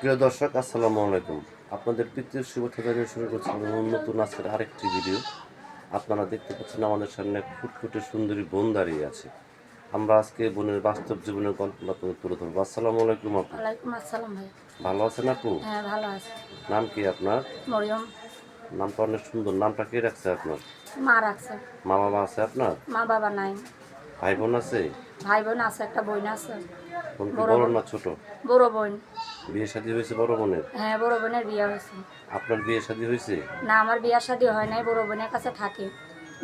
প্রিয় দর্শক আসসালামু আলাইকুম। আপনাদের প্রীতির শুভেচ্ছা শুরু করছি আমাদের নতুন আজকের আরেকটি ভিডিও। আপনারা দেখতে পাচ্ছেন আমাদের সামনে ফুটফুটে সুন্দরী বোন দাঁড়িয়ে আছে। আমরা আজকে বোনের বাস্তব জীবনের গল্পটা আপনাদের তুলে ধরবো। আসসালামু আলাইকুম আপু। ওয়ালাইকুম আসসালাম ভাই। ভালো আছেন আপু? হ্যাঁ ভালো আছে। নাম কি আপনার? মরিয়ম। নামটা অনেক সুন্দর। নামটা কে রাখছে আপনার? মা রাখছে। মা বাবা আছে আপনার? মা বাবা নাই। ভাই বোন আছে? ভাই বোন আছে একটা বোন আছে। বড়। না ছোট? বড় বোন। বিয়ে শাদী হয়েছে বড় বোনের? হ্যাঁ বড় বোনের বিয়ে হয়েছে। আপনার বিয়ে শাদী হয়েছে? না আমার বিয়ার শাদী হয় নাই বড় বোনের কাছে থাকে।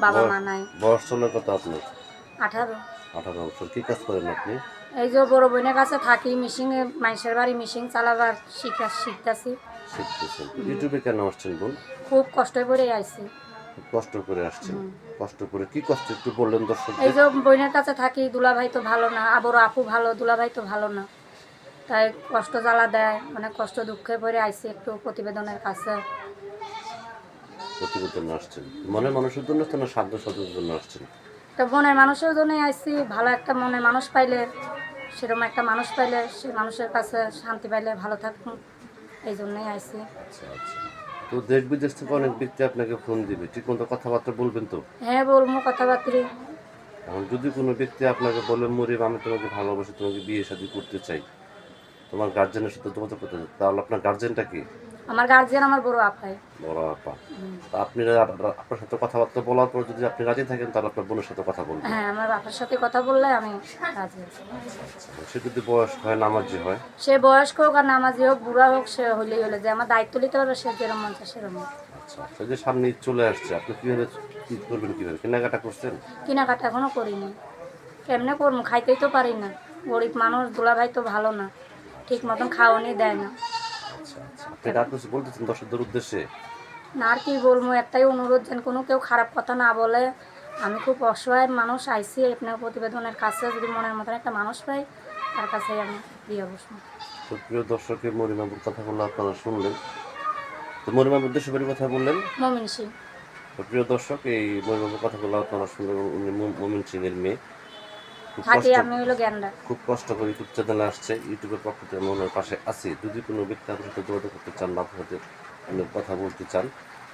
বাবা মা নাই। বয়স চলার কত আপনার? আঠারো। আঠারো বছর। কি কাজ করেন আপনি? এই যে বড় বোনের কাছে থাকি মিশিংয়ে মানুষের বাড়ি মিশিং চালাবার শিখা শিখতেছি। শিখতেছেন। ইউটিউবে কেন আসছেন বোন? খুব কষ্ট করে আইছি। কষ্ট করে আসছেন। কষ্ট করে কি কষ্ট? একটু বললেন দর্শক এই যে বোনের কাছে থাকি দুলাভাই তো ভালো না আবার আপু ভালো দুলাভাই তো ভালো না। তাই কষ্ট জ্বালা দেয় অনেক কষ্ট দুঃখে পড়ে আইছি একটু প্রতিবেদনের কাছে। প্রতিবেদন আসছেন। মনে মানুষের জন্য আসছেন না সাধ্য সাধ্যের জন্য আসছেন? তো বোনের মানুষের জন্যই আইছি ভালো একটা মনে মানুষ পাইলে সেরকম একটা মানুষ পাইলে সে মানুষের কাছে শান্তি পাইলে ভালো থাকুন এই জন্যই আইছি আচ্ছা আচ্ছা। তো দেশ বিদেশ থেকে অনেক ব্যক্তি আপনাকে ফোন দিবে। ঠিক মতো কথাবার্তা বলবেন তো? হ্যাঁ বলব কথাবার্তা। এখন যদি কোনো ব্যক্তি আপনাকে বলে মরিম আমি তোমাকে ভালোবাসি তোমাকে বিয়ে শাদী করতে চাই তোমার গার্জেনের সাথে তোমাকে করতে তাহলে আপনার গার্জেনটা কি? আমার গার্জিয়ান আমার বড় আপাই বড় আপা। তা আপনি আপনার সাথে কথাবার্তা বলার পর যদি আপনি রাজি থাকেন তাহলে আপনার বোনের সাথে কথা বলবেন। হ্যাঁ আমার বাবার সাথে কথা বললে আমি রাজি আছি। সে যদি বয়স হয় নামাজি হয়? সে বয়স্ক হোক আর নামাজি হোক বুড়া হোক সে হলেই হলে। যে আমার দায়িত্ব নিতে পারবে সে যেরকম মন চায় সেরকম আচ্ছা আচ্ছা যে সামনে চলে আসছে আপনি কীভাবে কি করবেন কীভাবে? কেনাকাটা করছেন? কেনাকাটা এখনও করিনি। কেমনে করব? খাইতেই তো পারি না। গরিব মানুষ দুলাভাই তো ভালো না। ঠিক মতন খাওয়ানি দেয় না। আচ্ছা। আপনি বলতেছেন দর্শকদের উদ্দেশ্যে? না আর কি বলব একটাই অনুরোধ যেন কোনো কেউ খারাপ কথা না বলে। আমি খুব অসহায় মানুষ আইসি আপনার প্রতিবেদনের কাছে যদি মনের মতন একটা মানুষ পাই তার কাছেই আমি দিয়ে বসবো। তো প্রিয় দর্শকের মরিমাবুর কথাগুলো আপনারা শুনলেন। তো মরিমাবুর দেশে কথা বললেন? মমিন সিং। তো প্রিয় দর্শক এই মরিমাবুর কথাগুলো আপনারা শুনলেন উনি মমিন সিং এর মেয়ে। থাকি আমি খুব কষ্ট করে ইউটিউব চ্যানেলে আসছে ইউটিউবের পক্ষ থেকে আমি পাশে আছি। যদি কোনো ব্যক্তি আপনার সাথে যোগাযোগ করতে চান বা আপনার সাথে আপনি কথা বলতে চান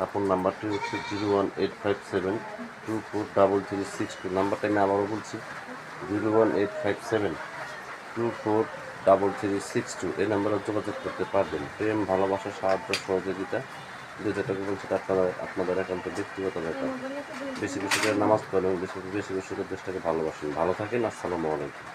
আপনার নাম্বারটি হচ্ছে zero one eight five seven two four double three six two. নাম্বারটা আমি আবারও বলছি zero one eight five seven two four double three six two. এই নাম্বারে যোগাযোগ করতে পারবেন। প্রেম ভালোবাসা সাহায্য সহযোগিতা যেটাকে বলছে তার আপনারা আপনাদের একান্ত ব্যক্তিগত ব্যাপার। বেশি বেশি করে নামাজ পড়েন বেশি বেশি বেশি করে দেশটাকে ভালোবাসেন। ভালো থাকেন, আসসালামু আলাইকুম।